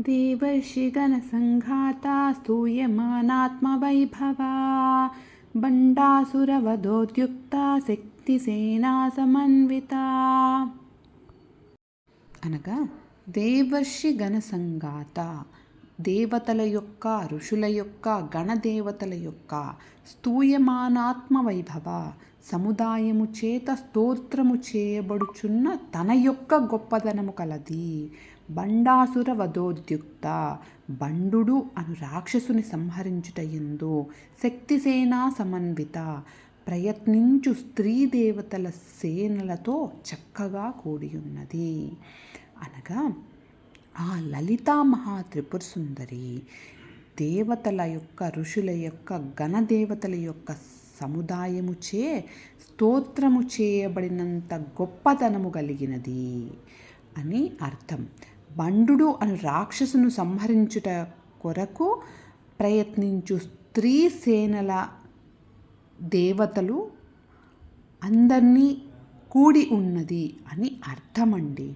देवर्षिगणसङ्घाता स्तूयमानात्मवैभवा బండాసురవధోద్యుక్త శక్తిసేనా సమన్విత అనగా దేవర్షి గణసంగాత దేవతల యొక్క ఋషుల యొక్క గణదేవతల యొక్క స్తూయమానాత్మ వైభవ సముదాయము చేత స్తోత్రము చేయబడుచున్న తన యొక్క గొప్పదనము కలది. బండాసుర వధోద్యుక్త బండు అను రాక్షసుని సంహరించుటయందు శక్తిసేనా సమన్విత ప్రయత్నించు స్త్రీ దేవతల సేనలతో చక్కగా కూడి ఉన్నది. అనగా ఆ లలితామహా త్రిపుర సుందరి దేవతల యొక్క ఋషుల యొక్క గణదేవతల యొక్క సముదాయముచే స్తోత్రము చేయబడినంత గొప్పతనము కలిగినది అని అర్థం. బండు అను రాక్షసును సంహరించుట కొరకు ప్రయత్నించు స్త్రీ సేనల దేవతలు అందరినీ కూడి ఉన్నది అని అర్థమండి.